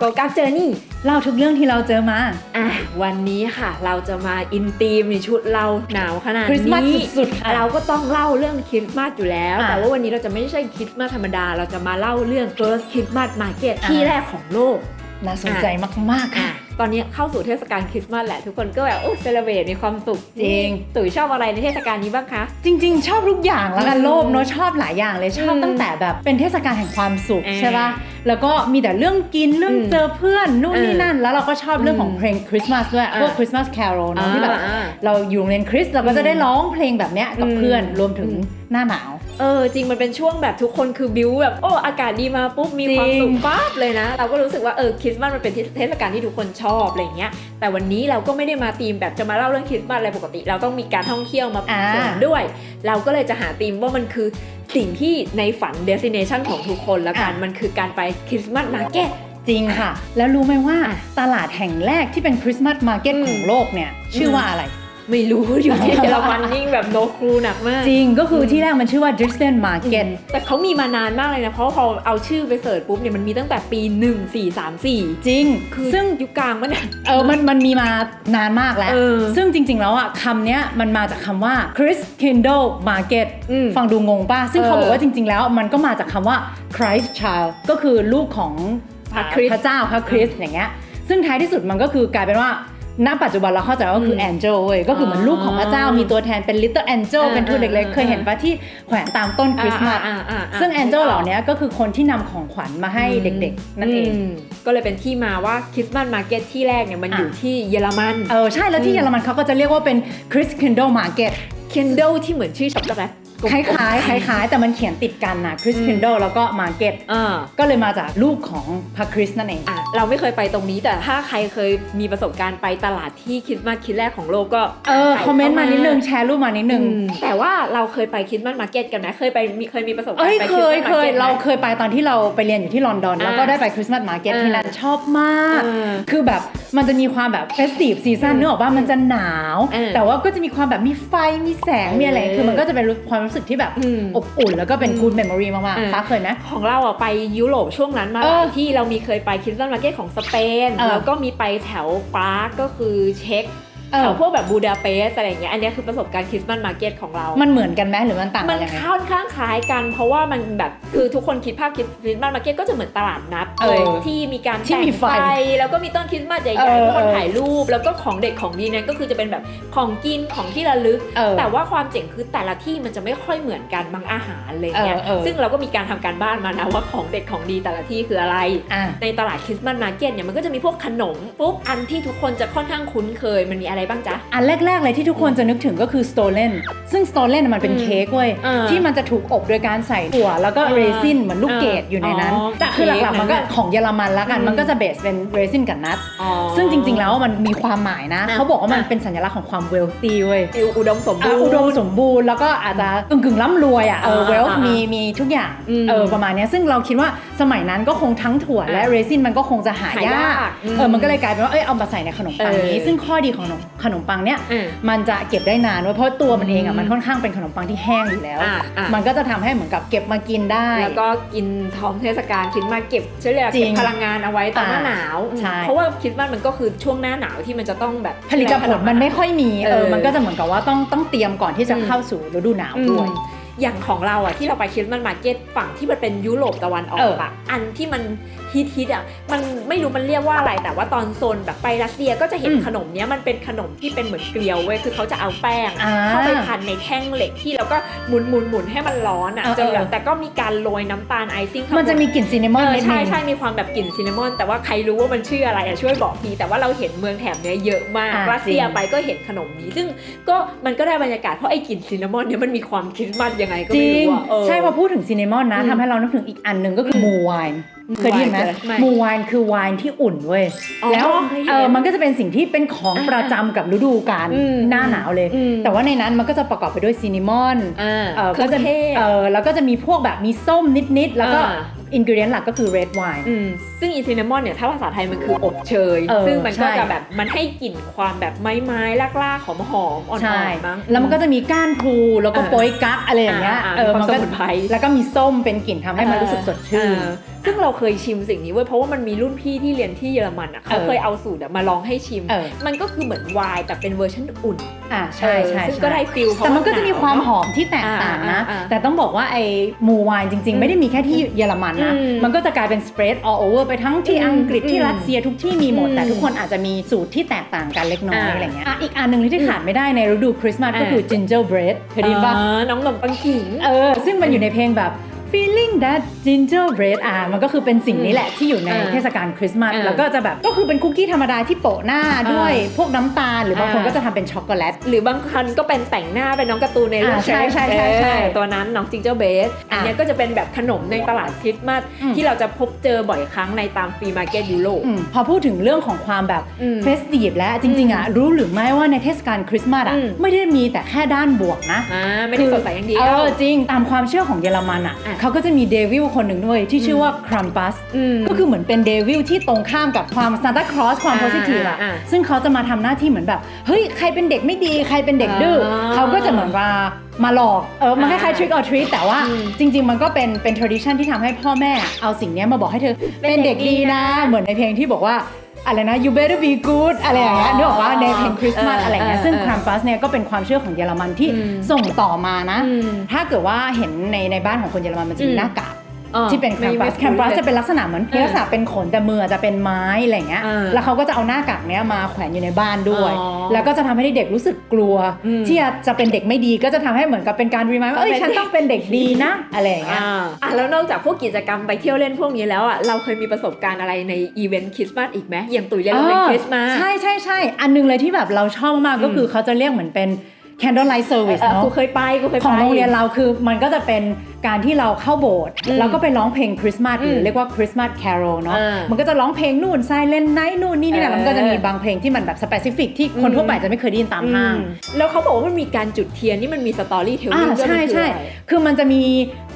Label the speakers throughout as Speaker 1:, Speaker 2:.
Speaker 1: โกกั j เจอร์นี่
Speaker 2: เล่าทุกเรื่องที่เราเจอมา
Speaker 1: อะวันนี้ค่ะ เราจะมาอินทีมในชุดเราหนาวขนาด
Speaker 2: คริสต์มาส
Speaker 1: นี้
Speaker 2: สุดๆค่ะ
Speaker 1: เราก็ต้องเล่าเรื่องคริสต์มาสอยู่แล้ว
Speaker 2: อะ
Speaker 1: แต่ว่าวันนี้เราจะไม่ใช่คริสต์มาสธรรมดา เราจะมาเล่าเรื่อง First Christmas Market
Speaker 2: อะ
Speaker 1: ที่แรกของโลก
Speaker 2: น่าสนใจมากๆ
Speaker 1: อะ
Speaker 2: ค่ะ
Speaker 1: ตอนนี้เข้าสู่เทศกาลคริสต์มาสแหละ ทุกคนก็แบบโอ้เซเลบรตมีความสุข
Speaker 2: จริง
Speaker 1: ตุ๋ยชอบอะไรในเทศกาลนี้บ้างคะ
Speaker 2: จริง ๆ ชอบทุกอย่างแล้วกัน
Speaker 1: อืม
Speaker 2: โลภเนอะชอบหลายอย่างเลยชอบ
Speaker 1: อืม
Speaker 2: ตั้งแต่แบบเป็นเทศกาลแห่งความสุข
Speaker 1: อ่า
Speaker 2: ใช่ป่ะแล้วก็มีแต่เรื่องกินเรื่อง
Speaker 1: อืม
Speaker 2: เจอเพื่อนนู่นนี่
Speaker 1: เออ
Speaker 2: นั่น แล้วเราก็ชอบเรื่องของ
Speaker 1: อืม
Speaker 2: เพลงคริสต์มาสด้วย
Speaker 1: อ่า
Speaker 2: พวกคริสต์มาสแคโรเนอะที่แบบ
Speaker 1: อ่า
Speaker 2: เราอยู่โรงเรียนคริสต์เราก็จะได้ร้องเพลงแบบเนี้ยกับ
Speaker 1: อืม
Speaker 2: เพื่อนรวมถึง
Speaker 1: อืม
Speaker 2: หน้าหนาว
Speaker 1: เออจริงมันเป็นช่วงแบบทุกคนคือบิวแบบโอ้อากาศดีมาปุ๊บมีความ
Speaker 2: จริง
Speaker 1: สุขปั๊บเลยนะ เราก็รู้สึกว่าเออคริสต์มาสมันเป็นเทศกาลที่ทุกคนชอบอะไรเงี้ยแต่วันนี้เราก็ไม่ได้มาธีมแบบจะมาเล่าเรื่องคริสต์มาสอะไรปกติ เราต้องมีการท่องเที่ยวมา
Speaker 2: อ่า
Speaker 1: เสริมด้วย เราก็เลยจะหาธีมว่ามันคือสิ่งที่ในฝันเดส i เนชันของทุกคนแล้วกันมันคือการไปคริสต์มาสมาร์เก็ต
Speaker 2: จริงค่ะ แล้วรู้ไหมว่า
Speaker 1: อะ
Speaker 2: ตลาดแห่งแรกที่เป็นคริสต์มาสมาร์เก็ต
Speaker 1: อืม
Speaker 2: ของโลกเนี่ยชื่อว่าอะไร
Speaker 1: ไม่รู้อยู่ที่เยอรมันยิ่งแบบโนครูหนักมาก
Speaker 2: จริงก็คือที่แรกมันชื่อว่า Dresden Market
Speaker 1: แต่เขามีมานานมากเลยนะ เพราะว่าพอเอาชื่อไปเสิร์ชปุ๊บเนี่ยมันมีตั้งแต่ปี 1434
Speaker 2: จริง
Speaker 1: คือ
Speaker 2: ซึ่ง
Speaker 1: ยุคกลางมันย
Speaker 2: เออมันมันมีมานานมากแล้ว
Speaker 1: เออ
Speaker 2: ซึ่งจริง ๆ แล้วอะคำเนี้ยมันมาจากคำว่า Chris Kindle Market
Speaker 1: อืม
Speaker 2: ฟังดูงงป่ะ ซึ่ง
Speaker 1: เออ
Speaker 2: เขาบอกว่าจริง ๆ แล้วมันก็มาจากคำว่า Christ Child ก็คือลูกของ
Speaker 1: พระคริสต์
Speaker 2: พระเจ้าพระคริสต์อย่างเงี้ยซึ่งท้ายที่สุดมันก็คือกลายเป็นว่า ณปัจจุบันเราเข้าใจว่าคือ
Speaker 1: ม
Speaker 2: Angel เว้ยก็คือเหมือนลูกของพระเจ้ามีตัวแทนเป็น Little Angel
Speaker 1: อ่า
Speaker 2: เป็นทูตเล็ก
Speaker 1: อ่า
Speaker 2: ๆเคยเห็นปะที่แขวนตามต้นคริสต์มาส
Speaker 1: อ่าอ่าอ่า
Speaker 2: ซึ่ง Angel เหล่านี้ก็คือคนที่นำของขวัญมาให้เด็กๆ นั่นเอง
Speaker 1: มก็เลยเป็นที่มาว่าคริสต์มาสมาร์เก็ตที่แรกเนี่ยมัน
Speaker 2: อะ
Speaker 1: อยู่ที่เยอรมัน
Speaker 2: เออใช่แล้วที่เยอรมันเขาก็จะเรียกว่าเป็น Chris Kindle Market
Speaker 1: Kindle ที่เหมือนชื่อช็อปโกแลต
Speaker 2: คล้ายๆคล้าย ๆ แต่มันเขียนติดกันนะ Chris
Speaker 1: อืม
Speaker 2: Kindle แล้วก็ Market
Speaker 1: อ่า
Speaker 2: ก็เลยมาจากลูกของพระคริสต์นั่นเอง
Speaker 1: อะเราไม่เคยไปตรงนี้แต่ถ้าใครเคยมีประสบการณ์ไปตลาดที่คริสต์มาสคิดแรกของโลกก็
Speaker 2: เออ
Speaker 1: ใส่
Speaker 2: คอมเมนต์
Speaker 1: ข้
Speaker 2: มานิดนึง แชร์รูปมานิดนึง
Speaker 1: อืมแต่ว่าเราเคยไปคริสต์มาสมาร์เก็ตกันไหมเคยไปมีเคยมีประสบการ
Speaker 2: เอ้ย
Speaker 1: ณ์ไป
Speaker 2: เคย
Speaker 1: Christmas
Speaker 2: เคย
Speaker 1: Market ไหม
Speaker 2: เราเคยไปตอนที่เราไปเรียนอยู่ที่ลอนดอน
Speaker 1: อ่า
Speaker 2: แล้วก็ได้ไปคริสต์มาสมาร์เก็ต
Speaker 1: อ่า
Speaker 2: ที่นั่นชอบมาก
Speaker 1: เออ
Speaker 2: คือแบบ มันจะมีความแบบเฟสติฟซีซัน
Speaker 1: อืม
Speaker 2: นึกออกว่ามันจะหนาว
Speaker 1: เออ
Speaker 2: แต่ว่าก็จะมีความแบบมีไฟมีแสงมีอะไร
Speaker 1: เออ
Speaker 2: คือมันก็จะเป็นความรู้สึกที่แบบ
Speaker 1: อืม
Speaker 2: อบอุ่น แล้วก็เป็น
Speaker 1: อืม
Speaker 2: กู d เมมโมรีมาก
Speaker 1: เออ
Speaker 2: ๆฟ้าเคยไหม
Speaker 1: ของเราอะไปยุโรปช่วงนั้นมา
Speaker 2: เอ
Speaker 1: ห
Speaker 2: อ
Speaker 1: ลายที่เรามีเคยไปคริสตันมาร์เก็ตของสเปน
Speaker 2: เออ
Speaker 1: แล้วก็มีไปแถวปรากก็คือเช็ก
Speaker 2: เออ
Speaker 1: แถวพวกแบบบูดาเปสต์อะไรอย่างเงี้ยอันเนี้ยคือประสบการณ์คริสต์มาสมาร์เก็ตของเรา
Speaker 2: มันเหมือนกันไหมหรือมันต่าง
Speaker 1: มั
Speaker 2: กันนยังไง
Speaker 1: ค่อนข้างคล้ายกัน เพราะว่ามันแบบคือทุกคนคิดภาพคริสต์มาสมาร์เก็ตก็จะเหมือนตลาดนัด
Speaker 2: เออ
Speaker 1: เลยที่มีการ
Speaker 2: ที่มี
Speaker 1: แต่ง
Speaker 2: ไฟ
Speaker 1: แล้วก็มีต้นคริสต์มาสใหญ่
Speaker 2: เออ
Speaker 1: ๆทุกคน
Speaker 2: เออ
Speaker 1: ถ่ายรูป แล้วก็ของเด็กของดีนั้นก็คือจะเป็นแบบของกินของที่ระลึก
Speaker 2: เออ
Speaker 1: แต่ว่าความเจ๋งคือแต่ละที่มันจะไม่ค่อยเหมือนกันบางอาหารอะไรเงี้ย
Speaker 2: เออเออ
Speaker 1: ซึ่งเราก็มีการทำการบ้านมานะว่าของเด็ดของดีแต่ละที่คืออะไร
Speaker 2: อะ
Speaker 1: ในตลาดคริสต์มาสมาร์เก็ตเนี่ยมันก็จะมีพวกขนมปุ๊บอันที่ทุกคนจะค่อนข้างคุ้นเคย มันมีอะไรบ้างจ๊ะ
Speaker 2: อันแรก ๆ เลยที่ทุกคนจะนึกถึงก็คือ stolen ซึ่ง stolen มันเป็น
Speaker 1: อืม
Speaker 2: เค้กเว้ย
Speaker 1: เออ
Speaker 2: ที่มันจะถูกอบโดยการใส่ถั่วแล้วก็
Speaker 1: เออ
Speaker 2: เรซินเหมือนลูกเกด
Speaker 1: เออ
Speaker 2: อยู่ในนั้น
Speaker 1: อ๋อ
Speaker 2: แต่คือหลัก
Speaker 1: เค้ก
Speaker 2: ๆมันก็
Speaker 1: นั่นน่ะ
Speaker 2: ของเยอรมันแล้วกัน
Speaker 1: อืม
Speaker 2: มันก็จะเบสเป็นเรซินกับนัท
Speaker 1: อ๋อ
Speaker 2: ซึ่งจริง ๆ แล้วมันมีความหมายนะ
Speaker 1: อะ
Speaker 2: เขาบอกว่ามัน
Speaker 1: อะ
Speaker 2: เป็นสัญลักษณ์ของความ wealthy เว้ย
Speaker 1: อุดมสมบู
Speaker 2: อะ
Speaker 1: รณ์
Speaker 2: อุดมสมบูรณ์แล้วก็อาจจะกึ่งๆร่ำรวยอะเออ
Speaker 1: อ่า
Speaker 2: wealth
Speaker 1: อ่ามี
Speaker 2: มีมีทุกอย่าง
Speaker 1: อืม
Speaker 2: เออประมาณเนี้ยซึ่งเราคิดว่าสมัยนั้นก็คงทั้งถั่วและ
Speaker 1: อะ
Speaker 2: เรซินมันก็คงจะหา
Speaker 1: หาย
Speaker 2: ยากา
Speaker 1: กอืม
Speaker 2: เออมันก็เลยกลายเป็นว่าเอ้ยเอามาใส่ในขนมปังนี้
Speaker 1: เออ
Speaker 2: ซึ่งข้อดีของขนมขนมปังเนี้ย
Speaker 1: อะ
Speaker 2: มันจะเก็บได้นานเว้ยเพราะตัวมันเอง
Speaker 1: อื
Speaker 2: อะ
Speaker 1: ม
Speaker 2: มันค่อนข้างเป็นขนมปังที่แห้งอยู่แล้ว
Speaker 1: อะอะ
Speaker 2: มันก็จะทำให้เหมือนกับเก็บมากินได้
Speaker 1: แล้วก็กินท้องเทศกาลคริสต์มาสเก็บเฉลี่ย
Speaker 2: จริ
Speaker 1: เก็บ
Speaker 2: ง
Speaker 1: พลังงานเอาไว้ตอนหน้า
Speaker 2: อ่า
Speaker 1: หนาว
Speaker 2: ใช่
Speaker 1: เพราะว่าคริสต์มาสมันก็คือช่วงหน้าหนาวที่มันจะต้องแบบ
Speaker 2: ผลิตผลมันไม่ค่อยมีเอ
Speaker 1: เอ
Speaker 2: อ
Speaker 1: อ
Speaker 2: มันก็จะเหมือนกับว่าต้องต้องเตรียมก่อนที่จะ
Speaker 1: อืม
Speaker 2: เข้าสู่ฤดูหนาวด้วย
Speaker 1: อืมอย่างของเราอะที่เราไปคริสต์มาสมาร์เก็ตฝั่งที่มันเป็นยุโรปตะวันออ
Speaker 2: เอกอ
Speaker 1: อะอันที่มันฮิตฮิตๆอะมันไม่รู้มันเรียกว่าอะไร แต่ว่าตอนโซนแบบไปรัสเซียก็จะเห็น
Speaker 2: อืม
Speaker 1: ขนมเนี้ยมันเป็นขนมที่เป็นเหมือนเกลียวเว้ยคือเขาจะเอาแป้ง
Speaker 2: อ่า
Speaker 1: เข้าไปพันในแท่งเหล็กที่แล้วก็หมุนหมุนหมุนให้มันร้อนอะ
Speaker 2: เออ
Speaker 1: จนแบบ
Speaker 2: เออ
Speaker 1: แต่ก็มีการโรยน้ำตาลไอซิ่งข้างบ
Speaker 2: มันจะมีกลิ่นซินนามอน
Speaker 1: เออ
Speaker 2: นิดนึ
Speaker 1: ใช่
Speaker 2: ง
Speaker 1: ใช่มีความแบบกลิ่นซินนามอนแต่ว่าใครรู้ว่ามันชื่ออะไรอะช่วยบอกทีแต่ว่าเราเห็นเมืองแถบเนี้ยเยอะมาก
Speaker 2: อะ
Speaker 1: รัสเซีย
Speaker 2: จริง
Speaker 1: ไปก็เห็นขนมนี้ ซึ่งก็มันก็ได้บรรยากาศเพราะไอ้กลิ่นซินนามอนเนี่ยมันมีความคริสต์มาสยังไงก็
Speaker 2: จ
Speaker 1: ไม่
Speaker 2: ริง
Speaker 1: รู้อะเออ
Speaker 2: ใช่พอพูดถึงซินนามอนนะ
Speaker 1: อืม
Speaker 2: ทำให้เรานึกถึงอีกอันหนึ่งก็คือ
Speaker 1: ม
Speaker 2: มูไวน์ เคยได้ยินไหม
Speaker 1: ไม่
Speaker 2: มูไวน์คือไวน์ที่อุ่นเว้ย
Speaker 1: อ๋อ
Speaker 2: แล้ว
Speaker 1: เคยเห็น
Speaker 2: เออมันก็จะเป็นสิ่งที่เป็นของ
Speaker 1: อ่า
Speaker 2: ประจำกับฤดูกาล
Speaker 1: อืม
Speaker 2: หน้าหนาวเลย
Speaker 1: อืม
Speaker 2: แต่ว่าในนั้นมันก็จะประกอบไปด้วยซินนามอน
Speaker 1: อ่า
Speaker 2: เออ
Speaker 1: เครื่
Speaker 2: ก็
Speaker 1: อง
Speaker 2: จะ
Speaker 1: เทศ
Speaker 2: เออแล้วก็จะมีพวกแบบมีส้มนิดๆแล้วก็
Speaker 1: อ่า
Speaker 2: อินกิเดียนหลักก็คือเรดไวน์
Speaker 1: อืมซึ่งอีซินนามอนเนี่ยถ้าภาษาไทยมันคืออบเชย
Speaker 2: เออ
Speaker 1: ซึ่งมันก็
Speaker 2: ใช่
Speaker 1: จะแบบมันให้กลิ่นความแบบไม้ไม้ๆลากๆหอมหอมๆอ่อน
Speaker 2: ใช่
Speaker 1: ๆมั้ง
Speaker 2: แล้วมันก็จะมีก้านพลูแล้วก็
Speaker 1: เออ
Speaker 2: โป๊ยกั๊กอะไรอย่างเงี้ย
Speaker 1: อ่า
Speaker 2: เออ
Speaker 1: มีความ
Speaker 2: มันก็
Speaker 1: สมุนไพร
Speaker 2: แล้วก็มีส้มเป็นกลิ่นทำให้มันรู้สึกสดชื่น
Speaker 1: เออ ซึ่งเราเคยชิมสิ่งนี้เว้ยเพราะว่ามันมีรุ่นพี่ที่เรียนที่เยอรมันอะเขา
Speaker 2: เออ
Speaker 1: เคยเอาสูตรอะมาลองให้ชิม
Speaker 2: เออ
Speaker 1: มันก็คือเหมือนไวน์แต่เป็นเวอร์ชันอุ่น
Speaker 2: อ่าใช่ใช่
Speaker 1: เออซึ่ง
Speaker 2: ใช่
Speaker 1: ก็ได้ฟิลเพราะ
Speaker 2: แต่มันก็
Speaker 1: ว่า
Speaker 2: จะมีความหอมที่แตกต่างนะ
Speaker 1: อ่าอ่าอ่า
Speaker 2: แต่ต้องบอกว่าไอ้มูไวน์จริง ๆ ไม่ได้มีแค่ที่เยอรมันนะ
Speaker 1: อืม
Speaker 2: มันก็จะกลายเป็นสเปรด all over ไปทั้งที่
Speaker 1: อืม
Speaker 2: อังกฤษที่
Speaker 1: อืม
Speaker 2: รัสเซียทุกที่มีหมด
Speaker 1: อืม
Speaker 2: แต่ทุกคนอาจจะมีสูตรที่แตกต่างกันเล็กน้อย
Speaker 1: อ่า
Speaker 2: อะไรเงี้ยอะอีกอันหนึ่งที่ขาดไม่ได้ในฤดูคริสต์มาส
Speaker 1: อ่า
Speaker 2: ก็คือ gingerbread เคยได้ยินปะ
Speaker 1: อ่าน้องหนมปังขิง
Speaker 2: เออซึ่งมันอยู่ในเพลงแบบ feeling that gingerbread อะมันก็คือเป็นสิ่งนี้แหละที่อยู่ใน
Speaker 1: อ่า
Speaker 2: เทศกาลคริสต์มาส
Speaker 1: อ่า
Speaker 2: แล้วก็จะแบบก็คือเป็นคุกกี้ธรรมดาที่โปะหน้าด้วย
Speaker 1: อ่า
Speaker 2: พวกน้ำตาล หรือบางคน
Speaker 1: อ่า
Speaker 2: ก็จะทำเป็นช็อกโกแลต
Speaker 1: หรือบางคันก็เป็นแต่งหน้าเป็นน้องการ์ตูนในเรื่อง
Speaker 2: อ่าใช่ใช่ใช่ใช่
Speaker 1: เออตัวนั้นน้องจิงเจอร์เบสอันเนี้ยก็จะเป็นแบบขนมในตลาดคริสต์มาส
Speaker 2: อืม
Speaker 1: ที่เราจะพบเจอบ่อยครั้งในตามฟรีมาร์เก็ตยุโรป
Speaker 2: อืมพอพูดถึงเรื่องของความแบบ
Speaker 1: อืม
Speaker 2: เฟสติฟแล้วจริงๆอะรู้หรือไม่ว่าในเทศกาลคริสต์มาสอะ
Speaker 1: อืม
Speaker 2: ไม่ได้มีแต่แค่ด้านบวกนะ
Speaker 1: อ่าไม่ได้สดใสอย่างเดียว
Speaker 2: เออจริงตามความเชื่อของเยอรมันอะ
Speaker 1: อะ
Speaker 2: เขาก็จะมีเดวิลคนหนึ่งด้วยที่ชื่อว่าครัมปัส
Speaker 1: ม
Speaker 2: ก็คือเหมือนเป็นเดวิลที่ตรงข้ามกับความซานตาคลอสความ
Speaker 1: อ่า
Speaker 2: โพซิทีฟอะ
Speaker 1: อ่า
Speaker 2: ซึ่งเขาจะมาทำหน้าที่เหมือนแบบ เฮ้ย ใครเป็นเด็กไม่ดีใครเป็นเด็กดื้ออาเขาก็จะเหมือนว่ามาหลอก เออ มันคล้ายๆ trick or treat แต่ว่า
Speaker 1: อืม
Speaker 2: จริง ๆ มันก็เป็นเป็น tradition ที่ทำให้พ่อแม่เอาสิ่งเนี้ยมาบอกให้เธอ
Speaker 1: เป็น
Speaker 2: เป็นเด็ก
Speaker 1: เด็กดี
Speaker 2: ดีนะ
Speaker 1: นะ
Speaker 2: เหมือนในเพลงที่บอกว่า อะไรนะ you better be good อะไรอย่างเงี้ย
Speaker 1: อ๋อ
Speaker 2: นึกออกว่าในเพลงคริสต์มาส
Speaker 1: เอออ
Speaker 2: อะไรเงี้ย
Speaker 1: เออ
Speaker 2: ซึ่ง
Speaker 1: เออ
Speaker 2: ครัมปัสเนี่ยก็เป็นความเชื่อของเยอรมันที่
Speaker 1: อืม
Speaker 2: ส่งต่อมานะ
Speaker 1: อืม
Speaker 2: ถ้าเกิดว่าเห็นในในบ้านของคนเยอรมันมันจะมี
Speaker 1: อืม
Speaker 2: หน้ากาก
Speaker 1: อ่า
Speaker 2: ที่เป็นแคมปัส
Speaker 1: ไแค
Speaker 2: มปัสจะเป็นลักษณะเหมือน
Speaker 1: เออ
Speaker 2: ลักษณะเป็นขนแต่มือจะเป็นไม้อะไรอย่างเงี้ย
Speaker 1: เออ
Speaker 2: แล้วเขาก็จะเอาหน้ากากเนี้ยมาแขวนอยู่ในบ้านด้วย
Speaker 1: อ๋อ
Speaker 2: แล้วก็จะทำให้เด็กรู้สึกกลัว
Speaker 1: อืม
Speaker 2: ที่จะเป็นเด็กไม่ดีก็จะทำให้เหมือนกับเป็นการรีมายว่าเอ้ย
Speaker 1: เป็น
Speaker 2: ฉันต้องเป็นเด็กดีนะอะไรอย่างเงี้ย
Speaker 1: อ่าอะแล้วนอกจากพวกกิจกรรมไปเที่ยวเล่นพวกนี้แล้วอะเราเคยมีประสบการณ์อะไรในอีเวนต์คริสต์มาสอีกไหมอย่างตุ๋ยเรียนเราเป็นคริสต์มาส
Speaker 2: ใช่ใช่ใช่อันหนึงเลยที่แบบเราชอบมากๆก็คือเขาจะเรียกเหมือนเป็น candlelight service
Speaker 1: เออ
Speaker 2: เนาะ
Speaker 1: กูเคยไปกูเคยไป
Speaker 2: ของโรงเรียนเราคือมันก็จะเป็นการที่เราเข้าโบสถ์
Speaker 1: อืม
Speaker 2: แล้วก็ไปร้องเพลงคริสต์มาสหรือ
Speaker 1: ม
Speaker 2: เรียกว่าคริสต์มาสแคโรเนาะ
Speaker 1: เออ
Speaker 2: มันก็จะร้องเพลงนู่นไซเลนไนท์นู่นนี่นี่นะ
Speaker 1: เออ
Speaker 2: แล้วมันก็จะมีบางเพลงที่มันแบบสเปซิฟิกที่คน
Speaker 1: อืม
Speaker 2: ทั่วไปจะไม่เคยได้ยินตามห้าง
Speaker 1: อืมแล้วเขาบอกว่ามันมีการจุดเทียนนี่มันมีสตอรี่เทล
Speaker 2: อ่า
Speaker 1: ลิ่งด้วย
Speaker 2: ใช่
Speaker 1: มันคือ
Speaker 2: ใช่
Speaker 1: อะไร
Speaker 2: คือมันจะมี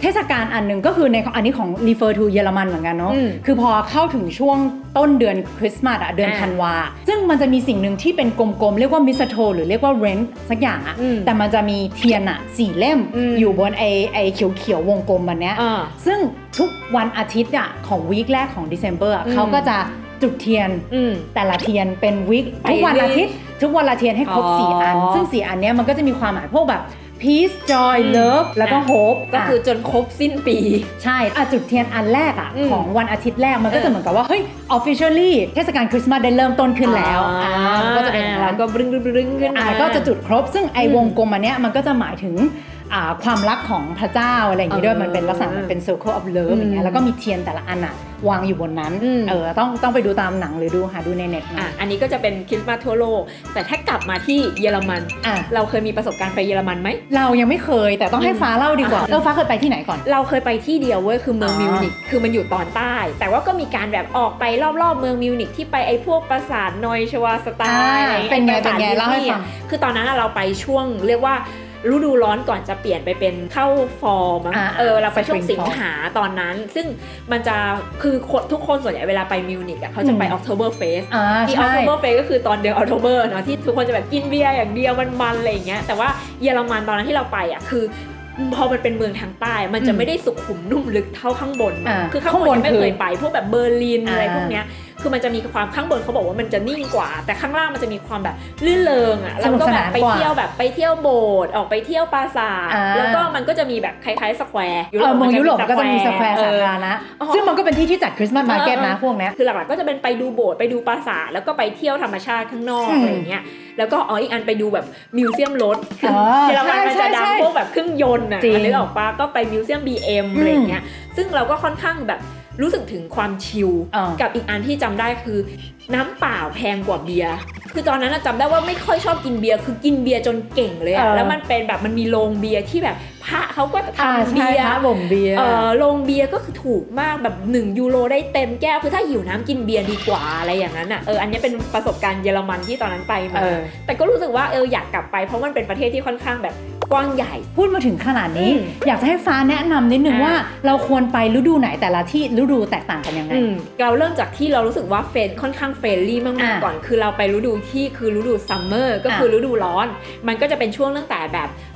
Speaker 2: เทศกาลอันหนึ่งก็คือในอันนี้ของ refer to เยอรมันเหมือนกันเนาะ
Speaker 1: อืม
Speaker 2: คือพอเข้าถึงช่วงต้นเดือนคริสต์มาสอะเดือน
Speaker 1: อ่า
Speaker 2: ธันวา ซึ่งมันจะมีสิ่งหนึ่งที่เป็นกลมๆ เรียกว่ามิสโทหรือเรียกว่าเรนสักอย่างอะ
Speaker 1: อืม
Speaker 2: แต่มันจะมีเทียนอะสี่เล่ม
Speaker 1: อืม
Speaker 2: อยู่บนไอไอเขียวๆวงกลมมันเนี้ย
Speaker 1: อ่า
Speaker 2: ซึ่งทุกวันอาทิตย์อะของวีคแรกของ December อะ
Speaker 1: อืม
Speaker 2: เขาก็จะจุดเทียน
Speaker 1: อืม
Speaker 2: แต่ละเทียนเป็นวิก
Speaker 1: ไป
Speaker 2: ทุกวันอาทิตย์ทุกวันละเทียนให้ครบ
Speaker 1: อ๋อ
Speaker 2: สี่อัน ซึ่งสี่อันเนี้ยมันก็จะมีความหมายพวกแบบ peace joy
Speaker 1: อืม
Speaker 2: love แล้วก็
Speaker 1: อะ
Speaker 2: hope
Speaker 1: ก็คือจนครบสิ้นปี
Speaker 2: ใช่อะจุดเทียนอันแรกอะ
Speaker 1: อืม
Speaker 2: ของวันอาทิตย์แรกมันก็
Speaker 1: เออ
Speaker 2: จะเหมือนกับว่า เฮ้ย officially เทศกาลคริสต์มาสได้เริ่มต้นขึ้นแล้วอ่ามันก็จะเป็นอย่าง
Speaker 1: แล้
Speaker 2: นั้
Speaker 1: วนก็บรึ้งบรึ้งบรึ้งขึ้น
Speaker 2: อ่า
Speaker 1: มา
Speaker 2: ก็จะจุดครบซึ่งไอ้
Speaker 1: อืม
Speaker 2: วงกลมอันเนี้ยมันก็จะหมายถึงอ่า ความรักของพระเจ้าอะไรอย่างงี้ด้วย
Speaker 1: เออ
Speaker 2: มันเป็นลักษณะมันเป็น circle of love
Speaker 1: อืม
Speaker 2: อย่างเงี้ยแล้วก็มีเทียนแต่ละอันอะวางอยู่บนนั้น
Speaker 1: อืม
Speaker 2: เออต้องต้องไปดูตามหนังหรือดูหาดูในเน็ต
Speaker 1: อะ
Speaker 2: มา
Speaker 1: อันนี้ก็จะเป็นคริสต์มาสทั่วโลก แต่ถ้ากลับมาที่เยอรมัน
Speaker 2: อะ
Speaker 1: เราเคยมีประสบการณ์ไปเยอรมันไหม
Speaker 2: เรายังไม่เคยแต่ต้องให้ฟ้าเล่าดีกว่า
Speaker 1: อืม
Speaker 2: เออฟ้าเคยไปที่ไหนก่อน
Speaker 1: เราเคยไปที่เดียวเว้ยคือเมือง
Speaker 2: อ๋อ
Speaker 1: มิวนิกคือมันอยู่ตอนใต้ แต่ว่าก็มีการแบบออกไปรอบๆเมืองมิวนิกที่ไปไอ้พวกปราสาทนอยชวาสไต
Speaker 2: อ่า
Speaker 1: ล์
Speaker 2: เป็นไง
Speaker 1: อ้ปราสาท
Speaker 2: เป็นไงเล่าให้ฟัง
Speaker 1: ดิสนีย์อะคือตอนนั้นอะเราไปช่วงเรียกว่า ฤดูร้อนก่อนจะเปลี่ยนไปเป็นเข้าฟอร์มั้ง
Speaker 2: อ่า
Speaker 1: เออเราไปช่วง
Speaker 2: Spring
Speaker 1: สิง
Speaker 2: Fall
Speaker 1: หาตอนนั้น ซึ่งมันจะคือคนทุกคนส่วนใหญ่เวลาไปมิวนิกอะเขาจะไป
Speaker 2: อืม
Speaker 1: October Fest
Speaker 2: อ่า
Speaker 1: ที่
Speaker 2: ใช่
Speaker 1: October Fest ก็คือตอนเดือน October เนาะที่ทุกคนจะแบบกินเบียร์อย่างเดียวมันๆอะไรอย่างเงี้ยแต่ว่าเยอรมันตอนนั้นที่เราไปอะคือพอมันเป็นเมืองทางใต้ มันจะ
Speaker 2: อืม
Speaker 1: ไม่ได้สุขุมนุ่มลึกเท่าข้างบน
Speaker 2: อ่า
Speaker 1: คือข้าง
Speaker 2: ข้าง
Speaker 1: บบน
Speaker 2: น
Speaker 1: ยังไม่
Speaker 2: คือ
Speaker 1: เคยไป พวกแบบเบอร์ลิน
Speaker 2: อ่า
Speaker 1: อะไรพวกเนี้ย คือมันจะมีความข้างบนเขาบอกว่ามันจะนิ่งกว่า แต่ข้างล่างมันจะมีความแบบลื่นเลงอะแล้วก็แบบไปเที่ยวแบบไปเที่ยวโบสถ์ออกไปเที่ยวปราสาท
Speaker 2: อ่า
Speaker 1: แล้วก็มันก็จะมีแบบคล้ายๆสแควร์
Speaker 2: เออเมืองยุโรปก็จะมีสแควร์
Speaker 1: เอ
Speaker 2: สา
Speaker 1: อ
Speaker 2: ธารณะ
Speaker 1: อ๋อ
Speaker 2: ซึ่งมันก็เป็นที่ที่จัดคริสต์มาสมาร์เก็ตนะ
Speaker 1: เออ
Speaker 2: พวกเนี้ย
Speaker 1: คือหลักๆก็จะเป็นไปดูโบสถ์ไปดูปราสาทแล้วก็ไปเที่ยวธรรมชาติข้างนอก
Speaker 2: อืม
Speaker 1: อะไรอย่างเงี้ยแล้วก็อ๋ออีกอันไปดูแบบมิวเซียมรถ
Speaker 2: อ๋อ
Speaker 1: เยอรมันมัน
Speaker 2: ใช่
Speaker 1: จะดัง
Speaker 2: ใช่
Speaker 1: พวกแบบเครื่องยนต์อะ
Speaker 2: จริง
Speaker 1: นึกออกปะก็ไปมิวเซียม BM
Speaker 2: อืม
Speaker 1: อะไรอย่างเงี้ยซึ่งเราก็ค่อนข้างแบบ รู้สึกถึงความชิล
Speaker 2: อ่ากั
Speaker 1: กับอีกอันที่จำได้คือ น้ำเปล่าแพงกว่าเบียร์คือตอนนั้นน่ะจำได้ว่าไม่ค่อยชอบกินเบียร์คือกินเบียร์จนเก่งเลยอะ
Speaker 2: เออ
Speaker 1: แล้วมันเป็นแบบมันมีโรงเบียร์ที่แบบ พระเขาก็
Speaker 2: อ่า
Speaker 1: ทำ
Speaker 2: ใช่
Speaker 1: เบียร์
Speaker 2: พระบ่มเบียร์
Speaker 1: เออโรงเบียร์ก็คือถูกมากแบบ 1 ยูโรได้เต็มแก้ว คือถ้าหิวน้ำกินเบียร์ดีกว่าอะไรอย่างนั้นอะเอออันนี้เป็นประสบการณ์เยอรมันที่ตอนนั้นไปมา
Speaker 2: เออ
Speaker 1: แต่ก็รู้สึกว่าเอออยากกลับไปเพราะมันเป็นประเทศที่ค่อนข้างแบบกว้างใหญ่
Speaker 2: พูดมาถึงขนาดนี้
Speaker 1: อืม
Speaker 2: อยากจะให้ฟ้าแนะนำนิดนึง
Speaker 1: อ่า
Speaker 2: ว่าเราควรไปฤดูไหนแต่ละที่ฤดูแตกต่างกันยังไง
Speaker 1: อืมเราเริ่มจากที่เรารู้สึกว่าเฟรนค่อนข้างเฟรนลี่มาก
Speaker 2: อ่า
Speaker 1: ๆก่อน คือเราไปฤดูที่คือฤดูซัมเมอร์ก็คือฤดูร้อน มันก็จะเป็นช่วงตั้งแต่แบบเอ่อ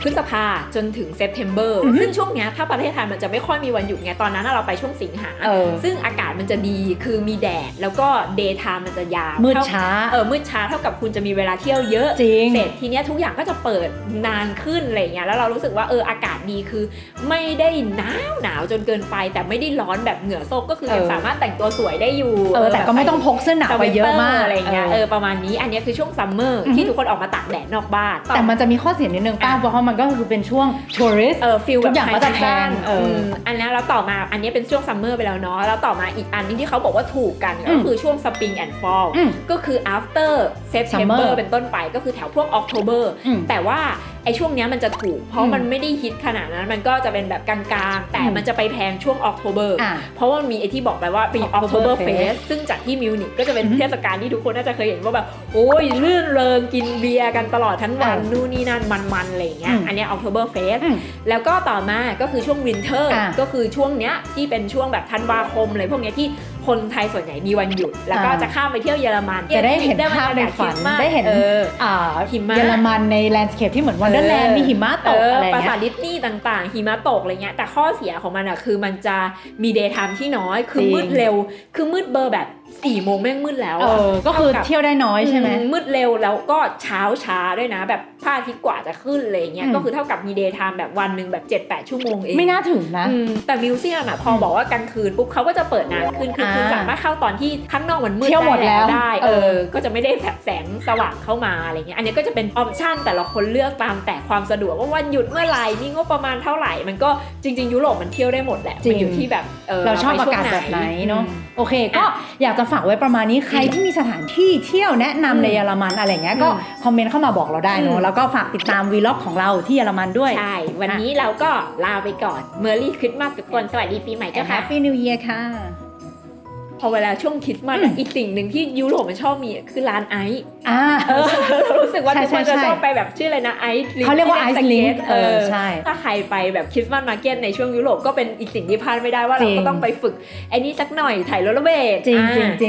Speaker 1: พฤษภาจนถึงเซปเทมเบอร์
Speaker 2: อือฮึ
Speaker 1: ซึ่งช่วงเนี้ยถ้าประเทศไทยมันจะไม่ค่อยมีวันหยุดไงตอนนั้นน่ะเราไปช่วงสิงหา
Speaker 2: เออ
Speaker 1: ซึ่งอากาศมันจะดีคือมีแดด แล้วก็เดย์ไทม์มันจะยาว
Speaker 2: มืด
Speaker 1: เท่
Speaker 2: ช้า
Speaker 1: เออมืดช้าเท่ากับคุณจะมีเวลาเที่ยวเยอะ
Speaker 2: จริง
Speaker 1: เสร็จทีเนี้ยทุกอย่างก็จะเปิดนานขึ้นอะไรเงี้ยแล้วเรารู้สึกว่าเอออากาศดีคือไม่ได้หนาวหนาวจนเกินไป แต่ไม่ได้ร้อนแบบเหงื่อโซกก็คือยัง
Speaker 2: เออ
Speaker 1: สามารถแต่งตัวสวยได้อยู่
Speaker 2: เออแต่ก็ไม่ต้องพกเสื้อหนาวไปเยอะมาก
Speaker 1: อะไรเงี้ย
Speaker 2: เอ
Speaker 1: เอ
Speaker 2: อ
Speaker 1: อประมาณนี้อันเนี้ยคือช่วงซัมเมอร์
Speaker 2: อือฮึ
Speaker 1: ที่ทุกคนออกมาตากแดดนอกบ้าน
Speaker 2: แต่มันจะมีข้อเสียนิดนึงป้าเพราะว่ามันก็คือเป็นช่วงทัวริส
Speaker 1: เออฟิล
Speaker 2: ทุ
Speaker 1: แบบ
Speaker 2: กอย่างก็จะแพง
Speaker 1: ไฮซีซั่น
Speaker 2: เอออื
Speaker 1: มอันนี้แล้วต่อมาอันนี้เป็นช่วงซัมเมอร์ไปแล้วเนาะแล้วต่อมาอีกอันนึงที่เขาบอกว่าถูกกัน
Speaker 2: อื
Speaker 1: ก็
Speaker 2: ม
Speaker 1: คือช่วง spring and fall
Speaker 2: อืม
Speaker 1: ก็คือ after September
Speaker 2: Summer
Speaker 1: เป็นต้นไปก็คือแถวพวก October
Speaker 2: อืม
Speaker 1: แต่ว่า ไอ้ช่วงเนี้ยมันจะถูก เพราะ
Speaker 2: อืม
Speaker 1: มันไม่ได้ฮิตขนาดนั้น มันก็จะเป็นแบบกลางๆ แต่
Speaker 2: อืม
Speaker 1: มันจะไปแพงช่วง October
Speaker 2: อะ
Speaker 1: เพราะว่ามันมีไอ้ที่บอกไปว่าเป็น
Speaker 2: October
Speaker 1: October
Speaker 2: Fest
Speaker 1: Fest ซึ่งจัดที่มิวนิกก็จะเป็น
Speaker 2: อือฮึ
Speaker 1: เทศกาลที่ทุกคนน่าจะเคยเห็นว่าแบบ โอ้ยลื่นเริงกินเบียร์กันตลอดทั้งวัน
Speaker 2: เออ
Speaker 1: นู่นนี่นั่นมันๆอะไรอย่างเงี้ย
Speaker 2: อืม
Speaker 1: อันเนี้ย October Fest
Speaker 2: อืม
Speaker 1: แล้วก็ต่อมาก็คือช่วงวินเทอร์
Speaker 2: อะ
Speaker 1: ก็คือช่วงเนี้ยที่เป็นช่วงแบบธันวาคมอะไรพวกเนี้ยที่ คนไทยส่วนใหญ่มีวันหยุด แล้วก็
Speaker 2: อ่า
Speaker 1: จะข้ามไปเที่ยวเยอรมัน
Speaker 2: จะได้เห็น
Speaker 1: บรรยก
Speaker 2: ภาพในฝัน
Speaker 1: คริสต์มาส
Speaker 2: ได้เห็น
Speaker 1: ออ
Speaker 2: อ่า
Speaker 1: หิมะ
Speaker 2: เยอรมันในแลนด์สเคปที่เหมือนวันเดอร์แลนด์มีหิมะตกอะไร
Speaker 1: ปรา
Speaker 2: เงี้
Speaker 1: สายทดิสนีย์ต่างๆ หิมะตกอะไรเงี้ยแต่ข้อเสียของมันอะคือมันจะมีเดย์ไทม์ที่น้อยคือ
Speaker 2: จริง
Speaker 1: มืดเร็ว คือมืดเบอร์แบบ 4ี่โมงแม่งมืดแล้ว
Speaker 2: เอ
Speaker 1: อะ
Speaker 2: อก็คือ
Speaker 1: ท่ากับ
Speaker 2: เที่ยวได้น้อยใช่ไหม
Speaker 1: มืดเร็วแล้วก็เช้าช้าด้วยนะ แบบพระอาทิตย์กว่าจะขึ้นอะไรเงี้ย
Speaker 2: อืม
Speaker 1: ก็คือเท่ากับมีเดย์ไทม์แบบวันหนึ่งแบบ7 8ชั่วโมงเอง
Speaker 2: ไม่น่าถึงนะ
Speaker 1: อืมแต่มิวเซียมอะพอบอกว่ากลางคืนปุ๊บเขาก็จะเปิดนานขึ้นคือคุณ
Speaker 2: อ่า
Speaker 1: สามารถเข้าตอนที่ข้างนอกมันมืด
Speaker 2: เที่ยวหมดแล้ว
Speaker 1: ได้
Speaker 2: เอ
Speaker 1: เอ
Speaker 2: อ
Speaker 1: อ ก็จะไม่ได้แบบแสงสว่างเข้ามาอะไรเงี้ยอันนี้ก็จะเป็นออปชั่นแต่ละคนเลือกตามแต่ความสะดวกว่าวันหยุดเมื่อไหร่มีงบประมาณเท่าไหร่ มันก็จริง ๆ ยุโรปมันเที่ยวได้หมดแหละ
Speaker 2: จริง
Speaker 1: มันอยู่ที่แบบเออ
Speaker 2: เราชอบ
Speaker 1: ไป
Speaker 2: อา
Speaker 1: ช่วง
Speaker 2: กาศแบบไหนเนาะ
Speaker 1: อืม
Speaker 2: โอเค ก็อยากจะฝากไว้ประมาณนี้ใครที่มีสถานที่เที่ยวแนะนำใน
Speaker 1: อืม
Speaker 2: เยอรมันอะไรเงี้ยก็
Speaker 1: อืม
Speaker 2: คอมเมนต์เข้ามาบอกเราได้
Speaker 1: อื
Speaker 2: เนาะ
Speaker 1: ม
Speaker 2: แล้วก็ฝากติดตามวีล็อกของเราที่เยอรมันด้วย
Speaker 1: ใช่ วันนี้เราก็ลาไปก่อนเมอร์รี่คริสต์มาสทุกคน สวัสดีปีใหม่
Speaker 2: แฮ
Speaker 1: เจ้าค่ะ
Speaker 2: ปปี้นิวเยียร์ค่ะ
Speaker 1: พอเวลาช่วงคริสต์มาส
Speaker 2: อื
Speaker 1: อะ
Speaker 2: ม
Speaker 1: อีกสิ่งหนึ่งที่ยุโรปมันชอบมีอะคือร้านไอซ์
Speaker 2: อ่า
Speaker 1: เออเรารู้สึกว่า
Speaker 2: ใช่
Speaker 1: ทุกคน
Speaker 2: ใช่
Speaker 1: จะ
Speaker 2: ใช่
Speaker 1: ชอบไปแบบชื่ออะไรนะไอซ์
Speaker 2: เขาเรียกว่าไอซ์ลิงเออใช่
Speaker 1: ถ้าใครไปแบบคริสต์มาสมาร์เก็ตในช่วงยุโรปก็เป็นอีกสิ่งที่พลาดไม่ได้ว่าเรา
Speaker 2: จริ
Speaker 1: ก็
Speaker 2: ง
Speaker 1: ต้องไปฝึกไอ้นี่สักหน่อยถ่ายโรลเลอร์เบด
Speaker 2: จริง
Speaker 1: อ่า
Speaker 2: จริงจริง